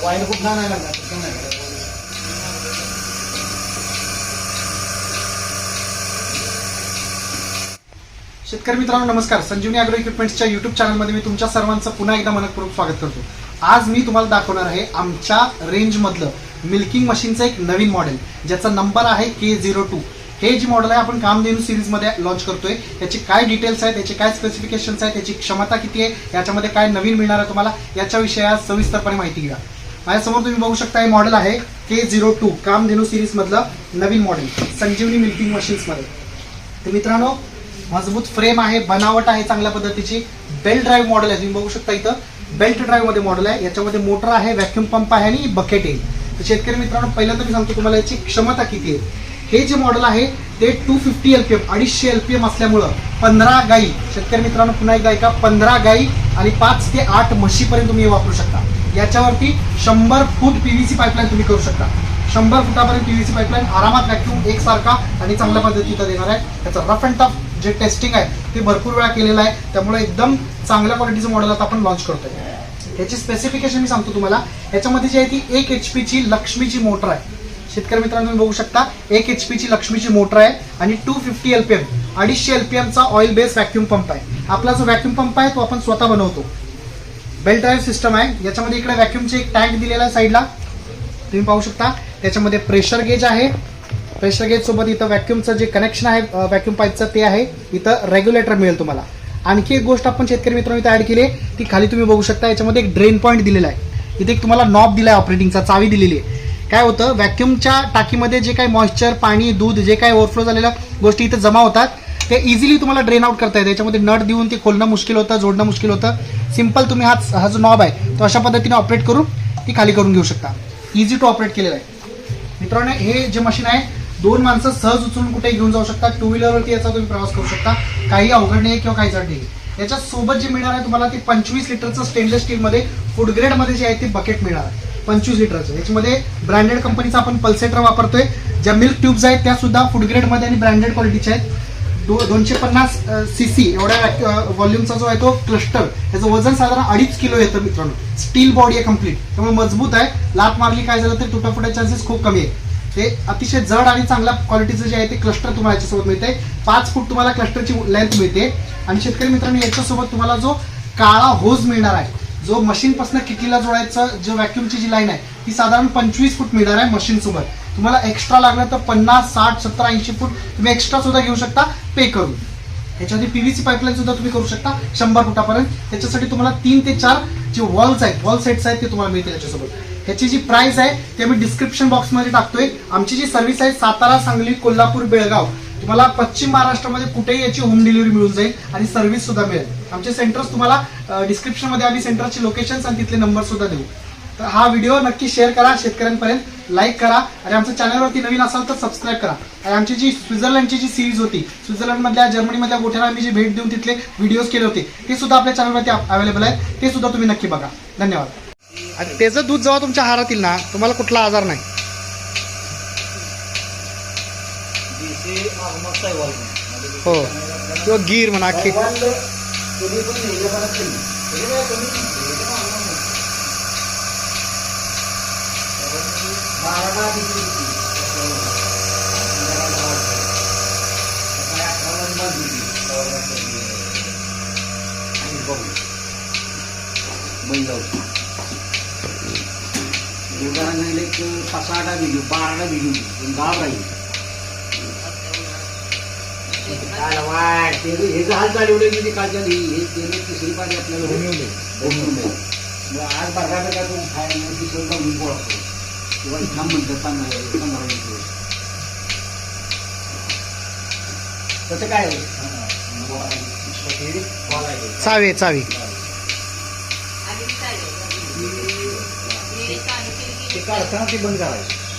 कुठला खूप लागला कुठला नाही शेतकरी मित्रांनो नमस्कार. संजीवनी अॅग्रो इक्विपमेंट्सच्या युट्यूब चॅनलमध्ये मी तुमच्या सर्वांचं पुन्हा एकदा मनपूर्वक स्वागत करतो. आज मी तुम्हाला दाखवणार आहे आमच्या रेंजमधलं मिल्किंग मशीनचं एक नवीन मॉडेल ज्याचा नंबर आहे के झिरो टू हे जे मॉडेल आहे आपण कामधेनू सिरीजमध्ये लॉन्च करतोय. याचे काय डिटेल्स आहेत याचे काय स्पेसिफिकेशन्स आहेत याची क्षमता किती आहे याच्यामध्ये काय नवीन मिळणार आहे तुम्हाला याच्याविषयी आज सविस्तरपणे माहिती घ्या. माझ्यासमोर तुम्ही बघू शकता हे मॉडेल आहे के झिरो टू कामधेनू सिरीजमधलं नवीन मॉडेल संजीवनी मिल्किंग मशीन्समध्ये तर मित्रांनो मजबूत फ्रेम आहे बनावट आहे चांगल्या पद्धतीची. बेल्ट ड्राईव्ह मॉडेल आहे तुम्ही बघू शकता इथं. बेल्ट ड्राईव्हमध्ये मॉडेल आहे याच्यामध्ये मोटर आहे व्हॅक्युम पंप आहे आणि बकेट आहे. तर शेतकरी मित्रांनो पहिल्यांदा मी सांगतो तुम्हाला याची क्षमता किती आहे. हे जे मॉडेल आहे ते टू फिफ्टी एलपीएम अडीचशे एलपीएम असल्यामुळं पंधरा गाई शेतकरी मित्रांनो पुन्हा एकदा ऐका पंधरा गाई आणि पाच ते आठ म्हशीपर्यंत तुम्ही हे वापरू शकता. याच्यावरती शंभर फूट पीव्हीसी पाईपलाईन तुम्ही करू शकता. शंभर फुटापर्यंत पीव्हीसी पाईपलाईन आरामात व्हॅक्यूम एकसारखा आणि चांगल्या पद्धतीचा देणार आहे. त्याचं रफ अँड टफ जे टेस्टिंग आहे ते भरपूर वेळा केलेलं आहे. त्यामुळे एकदम चांगल्या क्वालिटीचं मॉडेल आता आपण लॉन्च करतोय. याची स्पेसिफिकेशन मी सांगतो तुम्हाला. याच्यामध्ये जी आहे ती एक एच लक्ष्मीची मोटर आहे. शेतकरी मित्रांनो तुम्ही बघू शकता एक एच पीची लक्ष्मीची मोटर आहे आणि टू फिफ्टी एलपीएम अडीचशे एलपीएमचा ऑइल बेस व्हॅक्यूम पंप आहे. आपला जो व्हॅक्यूम पंप आहे तो आपण स्वतः बनवतो. बेल्ट ड्राईव्ह सिस्टम आहे. याच्यामध्ये इकडे व्हॅक्युमची एक टँक दिलेला आहे साईडला तुम्ही पाहू शकता. त्याच्यामध्ये प्रेशर गेज आहे. प्रेशर गेज सोबत इथं व्हॅक्युमचं जे कनेक्शन आहे व्हॅक्युम पाईपचं ते आहे. इथं रेग्युलेटर मिळेल तुम्हाला. आणखी एक गोष्ट आपण शेतकरी मित्रांनो इथं ऍड केली आहे. ती खाली तुम्ही बघू शकता. याच्यामध्ये एक ड्रेन पॉईंट दिलेला आहे. इथे एक तुम्हाला नॉब दिला आहे ऑपरेटिंगचा चावी दिलेली आहे. काय होतं? व्हॅक्युमच्या टाकीमध्ये जे काही मॉइश्चर पाणी दूध जे काही ओव्हरफ्लो झालेल्या गोष्टी इथं जमा होतात. ते इझिली तुम्हाला ड्रेन आउट करता येते. याच्यामध्ये नट देऊन ते खोलणं मुश्किल होतं जोडणं मुश्किल होतं. सिंपल तुम्ही हा हा जो नॉब आहे तो अशा पद्धतीने ऑपरेट करून ती खाली करून घेऊ शकता. इझी टू ऑपरेट केलेलं आहे. मित्रांनो हे जे मशीन आहे दोन माणसं सहज उचलून कुठे घेऊन जाऊ शकता टू व्हीलरवरती याचा तुम्ही प्रवास करू शकता. काही अवघड नाही किंवा काही जड नाही. याच्या सोबत जे मिळणार आहे तुम्हाला ते पंचवीस लिटरचं स्टेनलेस स्टीलमध्ये फूड ग्रेडमध्ये जे आहे ते बकेट मिळणार आहे. पंचवीस लिटरचं. याच्यामध्ये ब्रँडेड कंपनीचा आपण पल्सेटर वापरतोय. ज्या मिल्क ट्यूब्स आहेत त्या सुद्धा फूड ग्रेडमध्ये आणि ब्रँडेड क्वालिटीच्या आहेत. दोनशे पन्नास सी सी एवढ्या व्हॉल्यूमचा जो आहे तो क्लस्टर त्याचं वजन साधारण अडीच किलो येतं मित्रांनो. स्टील बॉडी आहे कंप्लीट त्यामुळे मजबूत आहे. लात मारली काय झालं तर तुटाफुटा चान्सेस खूप कमी आहे ते अतिशय जड आणि चांगल्या क्वालिटीचं जे आहे ते क्लस्टर तुम्हाला याच्यासोबत मिळते. पाच फूट तुम्हाला क्लस्टरची लेंथ मिळते. आणि शेतकरी मित्रांनो याच्यासोबत तुम्हाला जो काळा होज मिळणार आहे जो मशीनपासून किटलीला जोडायचं जो व्हॅक्युमची जी लाईन आहे ती साधारण पंचवीस फूट मिळणार आहे मशीन सोबत तुम्हाला एक्स्ट्रा लागलं तर पन्नास साठ सत्तर ऐंशी फूट तुम्ही एक्स्ट्रा सुद्धा घेऊ शकता पे करून. याच्यामध्ये पीव्हीसी पाईपलाईन सुद्धा तुम्ही करू शकता शंभर फुटापर्यंत. त्याच्यासाठी तुम्हाला तीन ते चार जे वॉल्स आहेत वॉल सेट्स आहेत ते तुम्हाला मिळतील याच्यासोबत. ह्याची जी प्राइस आहे ते आम्ही डिस्क्रिप्शन बॉक्समध्ये टाकतोय. आमची जी सर्व्हिस आहे सातारा सांगली कोल्हापूर बेळगाव. तुम्हाला पश्चिम महाराष्ट्रामध्ये कुठेही याची होम डिलिव्हरी मिळून जाईल आणि सर्व्हिस सुद्धा मिळेल. आमचे सेंटर्स तुम्हाला डिस्क्रिप्शनमध्ये आम्ही सेंटरचे लोकेशन आणि तिथले नंबर सुद्धा देऊ. तर हा व्हिडिओ नक्की शेअर करा शेतकऱ्यांपर्यंत लाईक करा आणि आमच्या चॅनलवरती नवीन असाल तर सबस्क्राईब करा. आणि आमची जी स्वित्झर्लंडची जी सिरीज होती स्वित्झर्लंडमधल्या जर्मनीमधल्या गोठ्याला आम्ही जी भेट देऊन तिथले व्हिडिओज केले होते ते सुद्धा आपल्या चॅनलवरती अवेलेबल आहेत. ते सुद्धा तुम्ही नक्की बघा. धन्यवाद. आणि त्याचं दूध जेव्हा तुमच्या हारातील येईल ना तुम्हाला कुठला आजार नाही. हो। किंवा गीर म्हणा की उदाहरण एक पाच आठा भिजू बाराला भिजू पण गाव राहील काय वाट ते हे जर हाल चालवले दिवशी हे तेल तिसरी पाणी आपल्याला बनवले बनवले मग आज बघायला का तो खायला तिसरं बनवून पोळतो किंवा थांब म्हणतात पंधरा पंधरा मिनिट तसं काय चावे चावी ते काढताना ते बंद करायचं